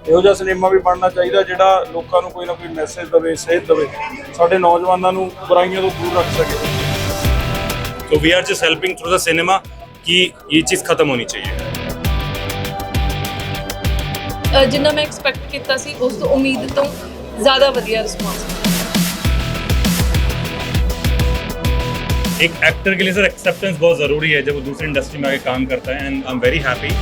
ਇਹੋ ਜਿਹਾ ਸਿਨੇਮਾ ਵੀ ਬਣਨਾ ਚਾਹੀਦਾ ਜਿਹੜਾ ਲੋਕਾਂ ਨੂੰ ਕੋਈ ਨਾ ਕੋਈ ਮੈਸੇਜ ਦੇਵੇ ਸੇਧ ਦੇਵੇ ਸਾਡੇ ਨੌਜਵਾਨਾਂ ਨੂੰ ਬੁਰਾਈਆਂ ਤੋਂ ਦੂਰ ਰੱਖ ਸਕੇ तो we are just helping through the cinema कि ये चीज़ खत्म होनी चाहिए ਅ, ਜਿੰਨਾ ਮੈਂ ਐਕਸਪੈਕਟ ਕੀਤਾ ਸੀ ਉਸ ਤੋਂ ਉਮੀਦ ਤੋਂ ਜ਼ਿਆਦਾ ਵਧੀਆ ਰਿਸਪੌਂਸ एक एक्टर के लिए सर एक्सेप्टेंस बहुत ज़रूरी है जब वो दूसरी इंडस्ट्री में आके काम करता है and I am very happy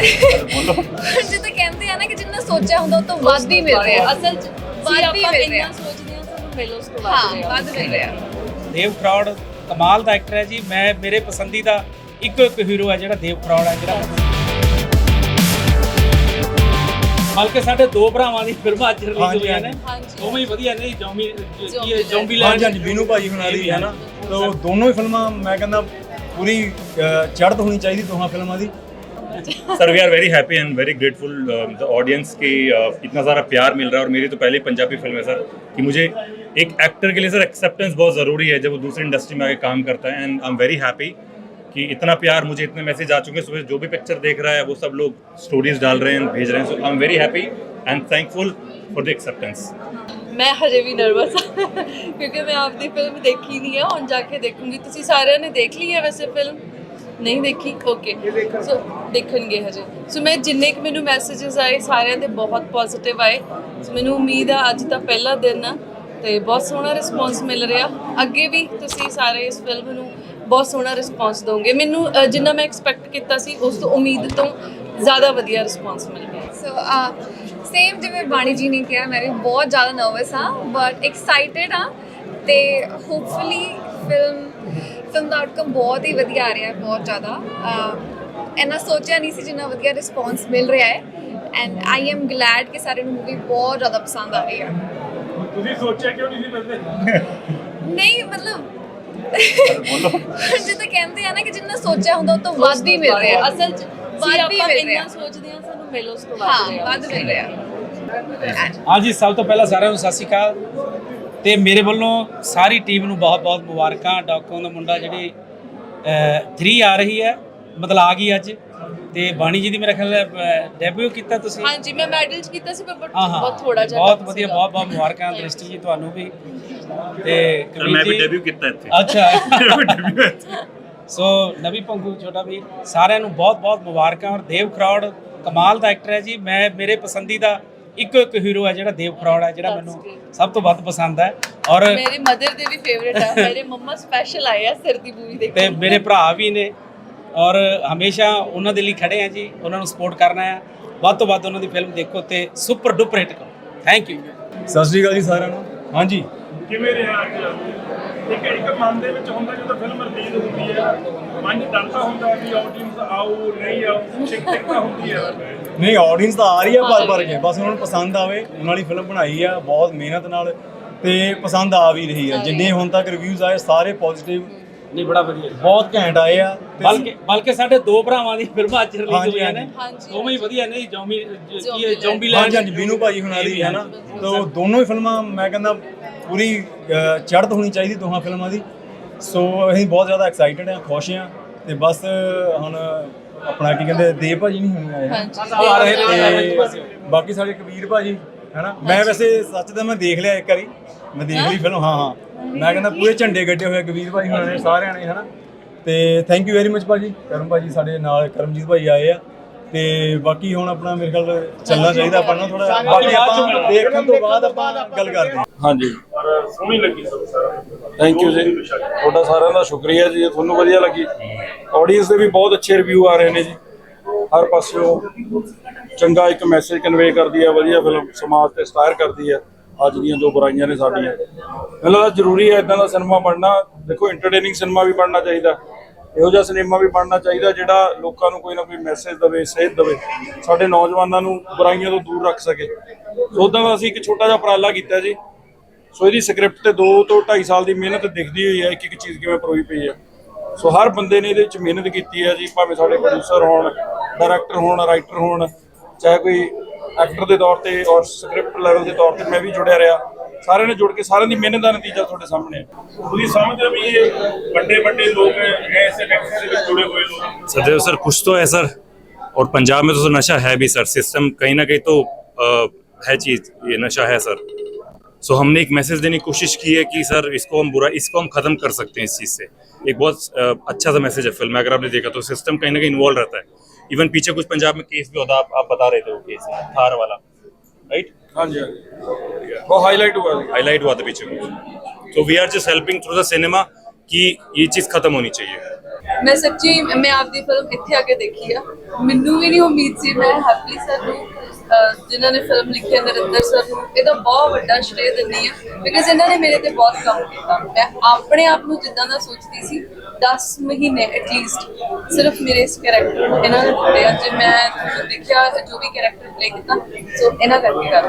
ਜਿੱਦਾਂ ਕਹਿੰਦੇ ਆ ਨਾ ਕਿ ਜਿੰਨਾ ਸੋਚਿਆ ਹੁੰਦਾ ਉਹ ਤੋਂ ਵੱਧ ਹੀ ਮਿਲ ਰਿਹਾ। ਅਸਲ ਚ ਵੱਧ ਵੱਧ ਹੀ ਹੀ ਮਿਲ ਰਿਹਾ। ਇੰਨਾ ਸੋਚਦੇ ਹਾਂ ਸਾਨੂੰ ਮਿਲ ਉਸ ਤੋਂ ਵੱਧ ਹਾਂ ਰਿਹਾ ਵੱਧ ਮਿਲ ਰਿਹਾ। ਦੇਵ ਫਰੌਡ ਕਮਾਲ ਦਾ ਐਕਟਰ ਹੈ ਜੀ। ਮੈਂ ਮੇਰੇ ਪਸੰਦੀਦਾ ਇੱਕੋ ਇੱਕ ਹੀਰੋ ਹੈ ਜਿਹੜਾ ਦੇਵ ਫਰੌਡ ਹੈ ਜਿਹੜਾ ਬਲਕਿ ਸਾਡੇ ਦੋ ਭਰਾਵਾਂ ਦੀ ਫਿਲਮਾਂ ਅੱਜ ਰਿਲੀਜ਼ ਹਾਂਜੀ, ਹੋਈਆਂ ਨੇ। ਹਾਂਜੀ। ਦੋਵੇਂ ਹੀ ਵਧੀਆ ਨੇ ਜੌਂਬੀ ਕੀ ਹੈ ਜ਼ੋਂਬੀ ਜੌਂਬੀ ਹਾਂਜੀ ਲੈਂਡ ਹਾਂਜੀ ਬੀਨੂ ਭਾਜੀ ਹੁਣਾਂ ਦੀ ਹੈ ਨਾ। ਤੋ ਦੋਨੋਂ ਹੀ ਫਿਲਮਾਂ ਮੈਂ ਕਹਿੰਦਾ ਪੂਰੀ ਚੜ੍ਹਤ ਹੋਣੀ ਚਾਹੀਦੀ ਦੋਹਾਂ ਫਿਲਮਾਂ ਦੀ। sir we are very happy and very grateful the audience की uh, इतना सारा प्यार मिल रहा है और मेरी तो पहले ही पंजाबी फिल्म है सर कि मुझे एक एक्टर के लिए सर एक्सेप्टेंस बहुत ज़रूरी है जब वो दूसरी इंडस्ट्री में आके काम करता है and I am very happy कि इतना प्यार मुझे इतने मैसेज आ चुके हैं सुबह जो भी पिक्चर देख रहा है वो सब लोग स्टोरीज डाल रहे हैं भेज रहे हैं so I am very happy and thankful for the acceptance ਮੈਂ ਹਜੇ ਵੀ ਨਰਵਸ ਹਾਂ ਕਿਉਂਕਿ ਮੈਂ ਆਪਦੀ ਫਿਲਮ ਦੇਖੀ ਨਹੀਂ ਹੈ ਹੁਣ ਜਾ ਕੇ ਦੇਖੂੰਗੀ ਤੁਸੀਂ ਸਾਰਿਆਂ ਨੇ ਦੇਖ ਲਈ ਹੈ ਵੈਸੇ ਫਿਲਮ ਨਹੀਂ ਦੇਖੀ? ਓਕੇ ਸੋ ਦੇਖਣਗੇ ਹਜੇ। ਸੋ ਮੈਂ ਜਿੰਨੇ ਕੁ ਮੈਨੂੰ ਮੈਸੇजेस ਆਏ ਸਾਰਿਆਂ ਦੇ ਬਹੁਤ ਪੋਜ਼ਿਟਿਵ ਆਏ। ਸੋ ਮੈਨੂੰ ਉਮੀਦ ਆ ਅੱਜ ਤਾਂ ਪਹਿਲਾ ਦਿਨ ਆ ਤੇ ਬਹੁਤ ਸੋਹਣਾ ਰਿਸਪੌਂਸ ਮਿਲ ਰਿਹਾ। ਅੱਗੇ ਵੀ ਤੁਸੀਂ ਸਾਰੇ ਇਸ ਫਿਲਮ ਨੂੰ ਬਹੁਤ ਸੋਹਣਾ ਰਿਸਪੌਂਸ ਦੋਗੇ ਮੈਨੂੰ ਅ, ਜਿੰਨਾ ਮੈਂ ਐਕਸਪੈਕਟ ਕੀਤਾ ਸੀ ਉਸ ਤੋਂ ਉਮੀਦ ਤੋਂ ਜ਼ਿਆਦਾ ਵਧੀਆ ਰਿਸਪੌਂਸ ਮਿਲ ਗਿਆ। ਸੋ ਸੇਮ ਜਿਵੇਂ ਬਾਣੀ ਜੀ ਨੇ ਕਿਹਾ ਮੈਂ ਵੀ ਬਹੁਤ ਜ਼ਿਆਦਾ ਨਰਵਸ ਹਾਂ ਬਟ ਐਕਸਾਈਟਿਡ ਹਾਂ ਤੇ ਹੋਪਫੁਲੀ ਫਿਲਮ ਫਿਲਮ ਦਾ ਆਊਟਕਮ ਬਹੁਤ ਹੀ ਵਧੀਆ ਆ ਰਿਹਾ ਹੈ ਬਹੁਤ ਜ਼ਿਆਦਾ। ਇੰਨਾ ਸੋਚਿਆ ਨਹੀਂ ਸੀ ਜਿੰਨਾ ਵਧੀਆ ਰਿਸਪੌਂਸ ਮਿਲ ਰਿਹਾ ਹੈ। ਐਂਡ ਆਈ ਐਮ ਗਲੈਡ ਕਿ ਸਾਰੇ ਨੂੰ ਮੂਵੀ ਬਹੁਤ ਜ਼ਿਆਦਾ ਪਸੰਦ ਆ ਰਹੀ ਹੈ ਤੁਸੀਂ ਸੋਚਿਆ ਕਿਉਂ ਨਹੀਂ ਸੀ ਮਿਲਦੇ? ਨਹੀਂ ਮਤਲਬ ਜਿੱਦਾਂ ਕਹਿੰਦੇ ਆ ਨਾ ਕਿ ਜਿੰਨਾ ਸੋਚਿਆ ਹੁੰਦਾ ਉਹ ਤੋਂ ਵੱਧ ਹੀ ਮਿਲ ਰਿਹਾ। ਅਸਲ ਚ ਵੱਧ ਹੀ ਮਿਲ ਇੰਨਾ ਰਿਹਾ। ਸੋਚਦੇ ਹਾਂ ਸਾਨੂੰ ਮਿਲ ਉਸ ਤੋਂ ਵੱਧ ਹਾਂ ਰਿਹਾ। ਵੱਧ ਮਿਲ ਰਿਹਾ। ਹਾਂਜੀ ਸਭ ਤੋਂ ਪਹਿਲਾਂ ਸਾਰਿਆਂ ਨੂੰ ਸਤਿ ਸ਼੍ਰੀ ਅਕਾਲ। ਤੇ ਮੇਰੇ ਵੱਲੋਂ ਸਾਰੀ ਟੀਮ ਨੂੰ ਬਹੁਤ-ਬਹੁਤ ਮੁਬਾਰਕਾਂ। ਡਾਕੋਂ ਦਾ ਮੁੰਡਾ ਜਿਹੜੀ 3 ਆ ਰਹੀ ਹੈ ਬਦਲਾ ਗਈ ਅੱਜ। ਤੇ ਬਾਣੀ ਜੀ ਦੀ ਮੇਰਾ ਖਿਆਲ ਡੈਬਿਊ ਕੀਤਾ ਤੁਸੀਂ? ਹਾਂਜੀ ਮੈਂ ਮੈਡਲ ਚ ਕੀਤਾ ਸੀ ਬਟ ਬਹੁਤ ਥੋੜਾ ਜਿਹਾ ਬਹੁਤ ਵਧੀਆ ਬਹੁਤ ਬਹੁਤ ਮੁਬਾਰਕਾਂ ਦ੍ਰਿਸ਼ਟੀ ਜੀ ਤੁਹਾਨੂੰ ਵੀ। ਤੇ ਮੈਂ ਵੀ ਡੈਬਿਊ ਕੀਤਾ ਇੱਥੇ। ਅੱਛਾ। ਸੋ ਨਵੀ ਪੰਗੂ ਛੋਟਾ ਵੀ ਸਾਰਿਆਂ ਨੂੰ ਬਹੁਤ ਬਹੁਤ ਮੁਬਾਰਕਾਂ ਔਰ ਦੇਵ ਖਰੌੜ ਕਮਾਲ ਦਾ ਐਕਟਰ ਹੈ ਜੀ। ਮੈਂ ਮੇਰੇ ਪਸੰਦੀਦਾ ਇੱਕੋ ਇੱਕ ਹੀਰੋ ਹੈ ਜਿਹੜਾ ਦੇਵ ਖਰੌੜ ਹੈ ਜਿਹੜਾ ਮੈਨੂੰ ਸਭ ਤੋਂ ਵੱਧ ਪਸੰਦ ਹੈ। ਔਰ ਮੇਰੇ ਮਦਰ ਦੇ ਵੀ ਫੇਵਰੇਟ ਆ ਮੇਰੇ ਮੰਮਾ ਸਪੈਸ਼ਲ ਆਏ ਆ ਸਿਰ ਦੀ ਮੂਵੀ ਤੇ ਦੇਖਣ ਮੇਰੇ ਭਰਾ ਵੀ ਨੇ। ਔਰ ਹਮੇਸ਼ਾ ਉਹਨਾਂ ਦੇ ਲਈ ਖੜੇ ਆ ਜੀ ਉਹਨਾਂ ਨੂੰ ਸਪੋਰਟ ਕਰਨਾ ਹੈ। ਵੱਧ ਤੋਂ ਵੱਧ ਉਹਨਾਂ ਦੀ ਫਿਲਮ ਦੇਖੋ ਤੇ ਸੁਪਰ ਡੁਪਰ ਹਿੱਟ ਕਰੋ। ਥੈਂਕ ਯੂ ਸਤਿ ਸ਼੍ਰੀ ਅਕਾਲ ਜੀ ਸਾਰਿਆਂ ਨੂੰ। ਹਾਂਜੀ। ਕਿਵੇਂ ਰਿਹਾ ਅੱਜ? ਇੱਕ ਇੱਕ ਮਨ ਦੇ ਵਿੱਚ ਹੁੰਦਾ ਜਦੋਂ ਫਿਲਮ ਰਿਲੀਜ਼ ਹੁੰਦੀ ਹੈ ਮਨ 'ਚ ਡਰ ਤਾਂ ਹੁੰਦਾ ਵੀ ਆਡੀਅנס ਆਊ ਨਹੀਂ ਆਊ ਚਿਕ ਚਿਕ ਤਾਂ ਹੁੰਦੀ ਹੈ। ਨਹੀਂ ਆਡੀਅנס ਤਾਂ ਆ ਰਹੀ ਆ ਭਰ ਭਰ ਕੇ ਬਸ ਉਹਨਾਂ ਨੂੰ ਪਸੰਦ ਆਵੇ ਉਹਨਾਂ ਵਾਲੀ ਫਿਲਮ ਬਣਾਈ ਆ ਬਹੁਤ ਮਿਹਨਤ ਨਾਲ ਤੇ ਪਸੰਦ ਆ ਵੀ ਰਹੀ ਆ। ਜਿੰਨੇ ਹੁਣ ਤੱਕ ਰਿਵਿਊਜ਼ ਆਏ ਸਾਰੇ ਪੋਜ਼ਿਟਿਵ ਨਹੀਂ ਬੜਾ ਵਧੀਆ। ਬਹੁਤ ਘੈਂਟ ਆਏ ਆ ਤੇ ਬਲਕਿ ਬਲਕਿ ਸਾਡੇ ਦੋ ਭਰਾਵਾਂ ਦੀ ਫਿਲਮਾਂ ਅੱਜ ਰਿਲੀਜ਼ ਹੋਈਆਂ ਨੇ। ਹਾਂਜੀ। ਦੋਵੇਂ ਹੀ ਵਧੀਆ ਨੇ ਜੌਂਬੀ ਕੀ ਹੈ ਜ਼ੋਂਬੀ ਜੌਂਬੀ ਲੈਂਡ। ਲੈਂਡ ਹਾਂਜੀ ਹਾਂਜੀ ਬੀਨੂ ਭਾਜੀ ਹੁਣਾਂ ਦੀ ਹੈ ਨਾ। ਤੋ ਦੋਨੋਂ ਹੀ ਫਿਲਮਾਂ ਮੈਂ ਕਹਿੰਦਾ ਪੂਰੀ ਚੜ੍ਹਤ ਹੋਣੀ ਚਾਹੀਦੀ ਦੋਹਾਂ ਫਿਲਮਾਂ ਦੀ। ਸੋ ਅਸੀਂ ਬਹੁਤ ਜ਼ਿਆਦਾ ਐਕਸਾਈਟਡ ਆ ਖੁਸ਼ ਆ ਤੇ ਬਸ ਹੁਣ ਆਪਣਾ ਕੀ ਕਹਿੰਦੇ ਦੇਵ ਭਾਜੀ ਨਹੀਂ ਹੁਣ ਆਏ। ਹਾਂਜੀ। ਆ ਰਹੇ ਤੇ ਬਾਕੀ ਸਾਡੇ ਕਬੀਰ ਭਾਜੀ ਹੈਨਾ? ਮੈਂ ਵੈਸੇ ਸੱਚ ਤਾਂ ਮੈਂ ਦੇਖ ਲਿਆ ਇੱਕ ਵਾਰੀ। ਮੈਂ ਦੇਖ ਲਈ ਫਿਲਮ ਹਾਂ ਹਾਂ। ਮੈਂ ਕਹਿੰਦਾ ਪੂਰੇ ਝੰਡੇ ਗੱਡੇ ਹੋਏ ਕਬੀਰ ਭਾਜੀ ਹੁਣਾਂ ਨੇ ਸਾਰਿਆਂ ਨੇ ਹੈਨਾ? ਤੇ ਥੈਂਕ ਯੂ ਵੈਰੀ ਮਚ ਭਾਜੀ। ਕਰਮ ਭਾਜੀ ਸਾਡੇ ਨਾਲ ਕਰਮਜੀਤ ਭਾਜੀ ਆਏ ਆ। ਤੇ ਬਾਕੀ ਹੁਣ ਆਪਣਾ ਮੇਰੇ ਖਿਆਲ ਚੱਲਣਾ ਚਾਹੀਦਾ ਆਪਾਂ ਨੂੰ ਥੋੜਾ ਬਾਕੀ ਆਪਾਂ ਦੇਖਣ ਤੋਂ ਬਾਅਦ ਆਪਾਂ ਗੱਲ ਕਰਦੇ ਹਾਂ। ਹਾਂਜੀ ਪਰ ਸੋਹਣੀ ਲੱਗੀ ਸਭ ਸਾਰਾ ਥੈਂਕ ਯੂ ਜੀ। ਤੁਹਾਡਾ ਸਾਰਿਆਂ ਦਾ ਸ਼ੁਕਰੀਆ ਜੀ ਤੁਹਾਨੂੰ ਵਧੀਆ ਲੱਗੀ। ਆਡੀਅנס ਦੇ ਵੀ ਬਹੁਤ ਅੱਛੇ ਰਿਵਿਊ ਆ ਰਹੇ ਨੇ ਜੀ। ਹਰ ਪਾਸਿਓਂ ਚੰਗਾ ਇੱਕ ਮੈਸੇਜ ਕਨਵੇ ਕਰਦੀ ਹੈ ਵਧੀਆ ਫਿਲਮ ਸਮਾਜ ਤੇ ਇੰਸਪਾਇਰ ਕਰਦੀ ਹੈ ਅੱਜ ਦੀਆਂ ਜੋ ਬੁਰਾਈਆਂ ਨੇ ਸਾਡੀਆਂ। ਮੈਨੂੰ ਲੱਗਦਾ ਜ਼ਰੂਰੀ ਹੈ ਇਦਾਂ ਦਾ ਸਿਨੇਮਾ ਬਣਨਾ। ਦੇਖੋ ਐਂਟਰਟੇਨਿੰਗ ਸਿਨੇਮਾ ਵੀ ਬਣਨਾ ਚਾਹੀਦਾ। ਇਹੋ ਜਿਹਾ ਸਿਨੇਮਾ ਵੀ ਬਣਨਾ ਚਾਹੀਦਾ ਜਿਹੜਾ ਲੋਕਾਂ ਨੂੰ ਕੋਈ ਨਾ ਕੋਈ ਮੈਸੇਜ ਦੇਵੇ, ਸੇਧ ਦੇਵੇ। ਸਾਡੇ ਨੌਜਵਾਨਾਂ ਨੂੰ ਬੁਰਾਈਆਂ ਤੋਂ ਦੂਰ ਰੱਖ ਸਕੇ। ਸੋ ਦਾ ਅਸੀਂ ਇੱਕ ਛੋਟਾ ਜਿਹਾ ਉਪਰਾਲਾ ਕੀਤਾ ਜੀ। ਸੋ ਇਹਦੀ ਸਕ੍ਰਿਪਟ ਤੇ 2 ਤੋਂ 2.5 ਸਾਲ ਦੀ ਮਿਹਨਤ ਦਿਖਦੀ ਹੋਈ ਹੈ ਇੱਕ ਇੱਕ ਚੀਜ਼ ਕਿਵੇਂ ਪਰੋਈ ਪਈ ਹੈ ਸੋ ਹਰ ਬੰਦੇ ਨੇ ਇਹਦੇ ਵਿੱਚ ਮਿਹਨਤ ਕੀਤੀ ਹੈ ਜੀ ਭਾਵੇਂ ਸਾਡੇ ਪ੍ਰੋਡਿਊਸਰ ਹੋਣ ਡਾਇਰੈਕਟਰ ਹੋਣ ਰਾਈਟਰ ਹੋਣ ਚਾਹੇ ਕੋਈ ਐਕਟਰ ਦੇ ਤੌਰ ਤੇ ਔਰ ਸਕ੍ਰਿਪਟ ਲੈਵਲ ਦੇ ਤੌਰ ਤੇ ਮੈਂ ਵੀ ਜੁੜਿਆ ਰਿਹਾ ਸਾਰਿਆਂ ਨੇ ਜੁੜ ਕੇ ਸਾਰਿਆਂ ਦੀ ਮਿਹਨਤ ਦਾ ਨਤੀਜਾ ਤੁਹਾਡੇ ਸਾਹਮਣੇ ਹੈ ਤੁਸੀਂ ਸਮਝਦੇ ਹੋ ਵੀ ਇਹ ਵੱਡੇ ਵੱਡੇ ਲੋਕ ਐਸੇ ਐਕਟਰ ਦੇ ਵਿੱਚ ਜੁੜੇ ਹੋਏ ਲੋਕ सदैव सर कुछ तो है सर और पंजाब में तो नशा है भी सर सिस्टम कहीं ना कहीं तो अ, है चीज ये नशा है सर सो so, हमने एक मैसेज देने की कोशिश की है कि सर इसको हम बुरा इसको हम ख़त्म कर सकते हैं इस चीज़ से। एक बहुत अच्छा सा मैसेज है फ़िल्म अगर आपने देखा तो। सिस्टम कहीं ना कहीं इन्वॉल्व रहता है। इवन पीछे कुछ पंजाब में केस भी होता है आप, आप बता रहे थे वो केस थार वाला। राइट हाँ, हाँ जी वो हाईलाइट हुआ। हाईलाइट हुआ था पीछे तो we are just helping through the cinema कि ये चीज़ खत्म होनी चाहिए। मैं सच्ची मैं आपकी फ़िल्म इतने आके देखी है। मैनू भी नहीं उम्मीद सी मैं हैप्पी सर हूँ। ਜਿਨ੍ਹਾਂ ਨੇ ਫਿਲਮ ਲਿਖੀ ਹੈ ਨਰਿੰਦਰ ਸਰ ਨੂੰ ਇਹਦਾ ਬਹੁਤ ਵੱਡਾ ਸ਼੍ਰੇ ਦਿੰਦੀ ਆ ਬਿਕਾਜ਼ ਇਹਨਾਂ ਨੇ ਮੇਰੇ ਤੇ ਬਹੁਤ ਕੰਮ ਕੀਤਾ। ਮੈਂ ਆਪਣੇ ਆਪ ਨੂੰ ਜਿੱਦਾਂ ਦਾ ਸੋਚਦੀ ਸੀ 10 ਮਹੀਨੇ ਐਟਲੀਸਟ ਸਿਰਫ ਮੇਰੇ ਇਸ ਕੈਰੈਕਟਰ ਨੂੰ ਇਹਨਾਂ ਨੇ ਦਿੱਤੇ ਆ ਜੇ ਮੈਂ ਜੋ ਦੇਖਿਆ ਜੋ ਵੀ ਕੈਰੈਕਟਰ ਪਲੇ ਕੀਤਾ ਸੋ ਇਹਨਾਂ ਕਰਕੇ ਕਰ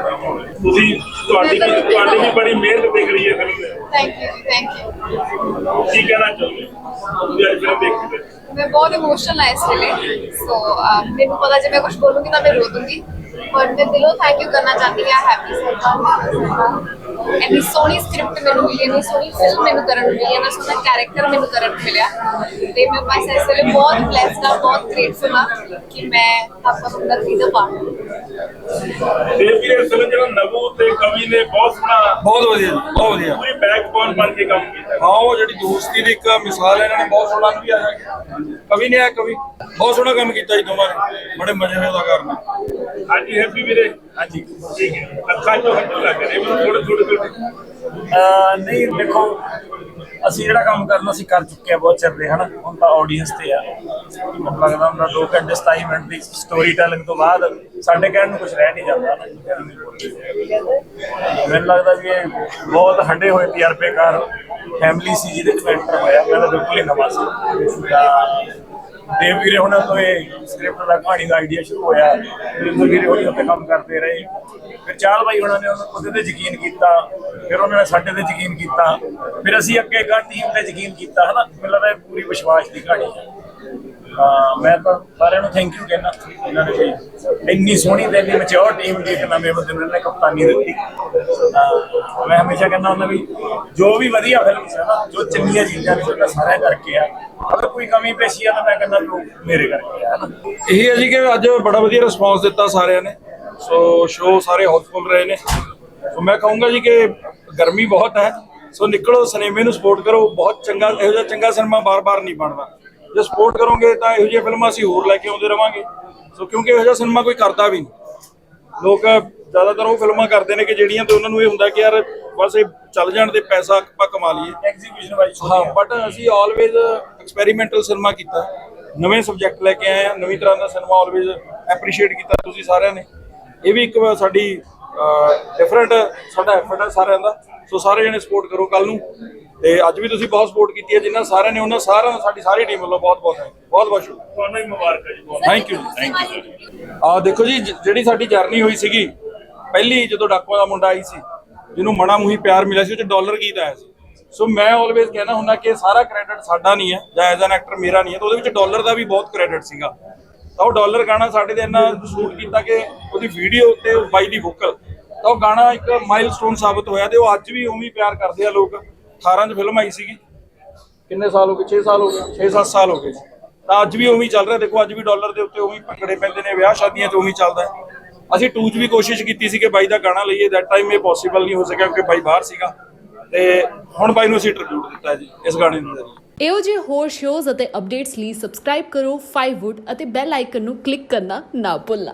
ਤੁਸੀਂ ਤੁਹਾਡੀ ਵੀ ਤੁਹਾਡੀ ਵੀ ਬੜੀ ਮਿਹਨਤ ਦਿਖ ਰਹੀ ਹੈ ਫਿਲਮ ਵਿੱਚ ਥੈਂਕ ਯੂ ਜੀ ਥੈਂਕ ਯੂ ਕੀ ਕਹਿਣਾ ਚਾਹੁੰਦੇ ਹੋ ਤੁਸੀਂ ਅੱਜ ਫਿਲਮ ਦੇਖ ਕੇ ਮੈਂ ਬਹੁਤ ਇਮੋਸ਼ਨਲ ਹਾਂ ਇਸ ਵੇਲੇ ਸੋ ਮੈਨੂੰ ਪਤਾ ਜੇ ਮੈਂ ਕੁਝ ਬੋਲੂੰਗੀ ਤਾਂ ਮੈਂ ਰੋ ਦੂੰਗੀ। ਪਰ ਮੈਂ ਦਿਲੋਂ ਥੈਂਕ ਯੂ ਕਰਨਾ ਚਾਹੁੰਦੀ ਹਾਂ ਹੈਪੀ ਸਰਕਾਰ ਇੰਨੀ ਸੋਹਣੀ ਸਕ੍ਰਿਪਟ ਮੈਨੂੰ ਮਿਲੀ ਇੰਨੀ ਸੋਹਣੀ ਫਿਲਮ ਮੈਨੂੰ ਕਰਨ ਨੂੰ ਮਿਲੀ ਇੰਨਾ ਸੋਹਣਾ ਕੈਰੈਕਟਰ ਮੈਨੂੰ ਕਰਨ ਨੂੰ ਮਿਲਿਆ। ਤੇ ਮੈਂ ਬਸ ਇਸ ਵੇਲੇ ਬਹੁਤ ਬlesed ਹਾਂ ਬਹੁਤ ਗ੍ਰੇਟਫੁਲ ਹਾਂ ਕਿ ਮੈਂ ਆਪਾਂ ਨੂੰ ਨਦੀ ਦਾ ਪਾਰਟ ਤੇ ਵੀਰੇ ਫਿਲਮ ਜਿਹੜਾ ਨਵੂ ਤੇ ਕਵੀ ਨੇ ਬਹੁਤ ਸੋਹਣਾ ਬਹੁਤ ਵਧੀਆ ਜੀ ਬਹੁਤ ਵਧੀਆ। ਪੂਰੀ ਬੈਕਬੋਨ ਬਣ ਕੇ ਕੰਮ ਕੀਤਾ। ਹਾਂ ਉਹ ਜਿਹੜੀ ਦੋਸਤੀ ਦੀ ਇੱਕ ਮਿਸਾਲ ਹੈ ਇਹਨਾਂ ਨੇ ਬਹੁਤ ਸੋਹਣਾ ਵੀ ਆਇਆ। ਕਵੀ ਨੇ ਆ ਕਵੀ। ਬਹੁਤ ਸੋਹਣਾ ਕੰਮ ਕੀਤਾ ਜੀ ਦੋਵਾਂ ਨੇ। ਬੜੇ ਮਜ਼ੇ ਨਾਲ ਕਰਨਾ ਹਾਂਜੀ ਹੈਪੀ ਵੀਰੇ। ਹਾਂਜੀ। ਠੀਕ ਹੈ। ਅੱਖਾਂ ਚੋਂ ਹੰਝੂ ਲੱਗ ਰਹੇ ਮੈਨੂੰ ਥੋੜੇ ਥੋੜੇ ਥੋੜੇ ਨਹੀਂ ਦੇਖੋ ਅਸੀਂ ਜਿਹੜਾ ਕੰਮ ਕਰਨਾ ਸੀ ਕਰ ਚੁੱਕੇ ਆ ਬਹੁਤ ਦੇ ਹਨਾ? ਹੁਣ ਤਾਂ ਆਡੀਅנס ਤੇ ਆ। ਮੈਨੂੰ ਲੱਗਦਾ ਹੁੰਦਾ 2 ਘੰਟੇ 27 ਮਿੰਟ ਦੀ ਸਟੋਰੀ ਟੈਲਿੰਗ ਤੋਂ ਬਾਅਦ ਸਾਡੇ ਕਹਿਣ ਨੂੰ ਕੁਝ ਰਹਿ ਨਹੀਂ ਜਾਂਦਾ ਮੈਨੂੰ ਲੱਗਦਾ ਵੀ ਇਹ ਬਹੁਤ ਹੰਡੇ ਹੋਏ ਤਜਰਬੇਕਾਰ ਫੈਮਿਲੀ ਸੀ ਜਿਹਦੇ ਚ ਮੈਂ enter ਹੋਇਆ, ਮੈਂ ਤਾਂ ਬਿਲਕੁਲ ਹੀ ਨਵਾਂ ਸੀ। ਤਾਂ ਦੇਵ ਵੀਰੇ ਹੁਣਾਂ ਤੋਂ ਇਹ ਸਕ੍ਰਿਪਟ ਦਾ ਕਹਾਣੀ ਦਾ ਆਈਡੀਆ ਸ਼ੁਰੂ ਹੋਇਆ। ਵਰਿੰਦਰ ਵੀਰੇ ਹੌਲੀ ਉੱਤੇ ਕੰਮ ਕਰਦੇ ਰਹੇ। ਫਿਰ ਚਾਲ ਭਾਈ ਹੁਣਾਂ ਨੇ ਉਹਦੇ ਤੇ ਯਕੀਨ ਕੀਤਾ। ਫਿਰ ਉਹਨਾਂ ਨੇ ਸਾਡੇ ਤੇ ਯਕੀਨ ਕੀਤਾ। ਫਿਰ ਅਸੀਂ ਅੱਗੇ ਗਾ ਟੀਮ ਤੇ ਯਕੀਨ ਕੀਤਾ, ਹਨਾ? ਮੈਨੂੰ ਲੱਗਦਾ ਪੂਰੀ ਵਿਸ਼ਵਾਸ ਦੀ ਕਹਾਣੀ ਹੈ। ਮੈਂ ਤਾਂ ਸਾਰਿਆਂ ਨੂੰ ਥੈਂਕ ਯੂ ਕਹਿਣਾ ਇਹਨਾਂ ਨੇ ਵੀ ਇੰਨੀ ਸੋਹਣੀ ਤੇ ਇੰਨੀ ਮੈਚੁਰ ਟੀਮ ਦੀ ਇੱਕ ਨਵੇਂ ਬੰਦੇ ਨੂੰ ਇਹਨੇ ਕਪਤਾਨੀ ਦਿੱਤੀ। ਮੈਂ ਹਮੇਸ਼ਾ ਕਹਿੰਦਾ ਹੁੰਦਾ ਵੀ ਜੋ ਵੀ ਵਧੀਆ ਫਿਲਮ ਹੈ ਨਾ, ਜੋ ਚੰਗੀਆਂ ਚੀਜ਼ਾਂ ਨੇ, ਉਹ ਸਾਰਿਆਂ ਕਰਕੇ ਆ। ਅਗਰ ਕੋਈ ਕਮੀ ਪੇਸ਼ੀ ਆ ਤਾਂ ਮੈਂ ਕਹਿੰਦਾ ਵੀ ਮੇਰੇ ਕਰਕੇ ਆ ਹਨਾ ਇਹੀ ਹੈ ਜੀ ਕਿ ਅੱਜ ਬੜਾ ਵਧੀਆ ਰਿਸਪਾਂਸ ਦਿੱਤਾ ਸਾਰਿਆਂ ਨੇ। ਸੋ ਸ਼ੋਅ ਸਾਰੇ ਹਾਊਸਫੁੱਲ ਰਹੇ ਨੇ। ਸੋ ਮੈਂ ਕਹੂੰਗਾ ਜੀ ਕਿ ਗਰਮੀ ਬਹੁਤ ਹੈ। ਸੋ ਨਿਕਲੋ ਸਿਨੇਮੇ ਨੂੰ ਸਪੋਰਟ ਕਰੋ। ਬਹੁਤ ਚੰਗਾ, ਇਹੋ ਜਿਹਾ ਚੰਗਾ ਸਿਨੇਮਾ ਬਾਰ-ਬਾਰ ਨਹੀਂ ਬਣਦਾ। ਜੇ ਸਪੋਰਟ ਕਰੋਗੇ ਤਾਂ ਇਹੋ ਜਿਹੀਆਂ ਫਿਲਮਾਂ ਅਸੀਂ ਹੋਰ ਲੈ ਕੇ ਆਉਂਦੇ ਰਵਾਂਗੇ। ਸੋ ਕਿਉਂਕਿ ਇਹੋ ਜਿਹਾ ਸਿਨੇਮਾ ਕੋਈ ਕਰਦਾ ਵੀ ਨਹੀਂ। ਲੋਕ ਜ਼ਿਆਦਾਤਰ ਉਹ ਫਿਲਮਾਂ ਕਰਦੇ ਨੇ ਕਿ ਜਿਹੜੀਆਂ ਤੇ ਉਹਨਾਂ ਨੂੰ ਇਹ ਹੁੰਦਾ ਕਿ ਯਾਰ ਬਸ ਇਹ ਚੱਲ ਜਾਣ ਤੇ ਪੈਸਾ ਆਪਾਂ ਕਮਾ ਲਈਏ। ਐਗਜ਼ੀਬਿਸ਼ਨ ਵਾਈਜ਼ ਹਾਂ ਬਟ ਅਸੀਂ ਆਲਵੇਜ਼ ਐਕਸਪੈਰੀਮੈਂਟਲ ਸਿਨੇਮਾ ਕੀਤਾ। ਨਵੇਂ ਸਬਜੈਕਟ ਲੈ ਕੇ ਆਏ ਆ ਨਵੀਂ ਤਰ੍ਹਾਂ ਦਾ ਸਿਨੇਮਾ ਆਲਵੇਜ਼ ਐਪਰੀਸ਼ੀਏਟ ਕੀਤਾ ਤੁਸੀਂ ਸਾਰਿਆਂ ਨੇ। ਇਹ ਵੀ ਇੱਕ ਸਾਡੀ ਡਿਫਰੈਂਟ ਸਾਡਾ ਐਫਰਟ ਹੈ ਸਾਰਿਆਂ ਦਾ। ਸੋ ਸਾਰੇ ਜਣੇ ਸਪੋਰਟ ਕਰੋ। ਕੱਲ ਨੂੰ ਤੇ ਅੱਜ ਵੀ ਤੁਸੀਂ ਬਹੁਤ ਸਪੋਰਟ ਕੀਤੀ ਹੈ ਜਿਨ੍ਹਾਂ ਸਾਰਿਆਂ ਨੇ ਉਹਨਾਂ ਸਾਰਿਆਂ ਦਾ ਸਾਡੀ ਸਾਰੀ ਟੀਮ ਵੱਲੋਂ ਬਹੁਤ ਬਹੁਤ ਬਹੁਤ ਬਹੁਤ ਸ਼ੁਕਰੀਆ। ਤੁਹਾਨੂੰ ਹੀ ਮੁਬਾਰਕ ਹੈ ਜੀ ਥੈਂਕ ਯੂ ਥੈਂਕ ਯੂ ਆ ਦੇਖੋ ਜੀ ਜਿਹੜੀ ਸਾਡੀ ਜਰਨੀ ਹੋਈ ਸੀਗੀ ਪਹਿਲੀ ਜਦੋਂ ਡਾਕੂਆਂ ਦਾ ਮੁੰਡਾ ਆਈ ਸੀ ਜਿਹਨੂੰ ਮਣਾ ਮੂਹੀ ਪਿਆਰ ਮਿਲਿਆ ਸੀ ਉਹ ਚ ਡਾਲਰ ਗੀਤ ਆਇਆ ਸੀ। ਸੋ ਮੈਂ ਆਲਵੇਜ਼ ਕਹਿੰਦਾ ਹੁੰਦਾ ਕਿ ਸਾਰਾ ਕ੍ਰੈਡਿਟ ਸਾਡਾ ਨਹੀਂ ਹੈ ਜਾਂ ਐਜ਼ ਐਨ ਐਕਟਰ ਮੇਰਾ ਨਹੀਂ ਹੈ ਤਾਂ ਉਹਦੇ ਵਿੱਚ ਡਾਲਰ ਦਾ ਵੀ ਬਹੁਤ ਕ੍ਰੈਡਿਟ ਸੀਗਾ। ਤਾਂ ਉਹ ਡਾਲਰ ਗਾਣਾ ਸਾਡੇ ਤੇ ਇੰਨਾ ਸ਼ੂਟ ਕੀਤਾ ਕਿ ਉਹਦੀ ਵੀਡੀਓ ਤੇ ਬਾਈ ਦੀ ਵੋਕਲ ਤਾਂ ਉਹ ਗਾਣਾ ਇੱਕ ਮਾਈਲਸਟੋਨ ਸਾਬਤ ਹੋਇਆ ਤੇ ਉਹ ਅੱਜ ਵੀ ਉਵੇਂ ਪਿਆਰ ਕਰਦੇ ਆ ਲੋਕ। 18 ਚ ਫਿਲਮ ਆਈ ਸੀਗੀ। ਕਿੰਨੇ ਸਾਲ ਹੋ ਗਏ? 6 ਸਾਲ ਹੋ ਗਏ? 6-7 ਸਾਲ ਹੋ ਗਏ ਤਾਂ ਅੱਜ ਵੀ ਉਵੇਂ ਹੀ ਚੱਲ ਰਿਹਾ। ਦੇਖੋ ਅੱਜ ਵੀ ਡਾਲਰ ਦੇ ਉੱਤੇ ਉਵੇਂ ਹੀ ਭੰਗੜੇ ਪੈਂਦੇ ਨੇ ਵਿਆਹ ਸ਼ਾਦੀਆਂ 'ਚ ਉਵੇਂ ਹੀ ਚੱਲਦਾ ਹੈ। ਅਸੀਂ ਟੂ 'ਚ ਵੀ ਕੋਸ਼ਿਸ਼ ਕੀਤੀ ਸੀ ਕਿ ਬਾਈ ਦਾ ਗਾਣਾ ਲਈਏ। ਦੈਟ ਟਾਈਮ ਇਹ ਪੋਸੀਬਲ ਨਹੀਂ ਹੋ ਸਕਿਆ ਕਿਉਂਕਿ ਬਾਈ ਬਾਹਰ ਸੀਗਾ। ਤੇ ਹੁਣ ਬਾਈ ਨੂੰ ਅਸੀਂ ਟ੍ਰਿਬਿਊਟ ਦਿੱਤਾ ਹੈ ਜੀ ਇਸ ਗਾਣੇ ਨੂੰ ਇਹੋ ਜਿਹੇ ਹੋਰ ਸ਼ੋਜ਼ ਅਤੇ ਅਪਡੇਟਸ ਲਈ ਸਬਸਕ੍ਰਾਈਬ ਕਰੋ 5wood ਅਤੇ ਬੈਲ ਆਈਕਨ ਨੂੰ ਕਲਿੱਕ ਕਰਨਾ ਨਾ ਭੁੱਲਣਾ।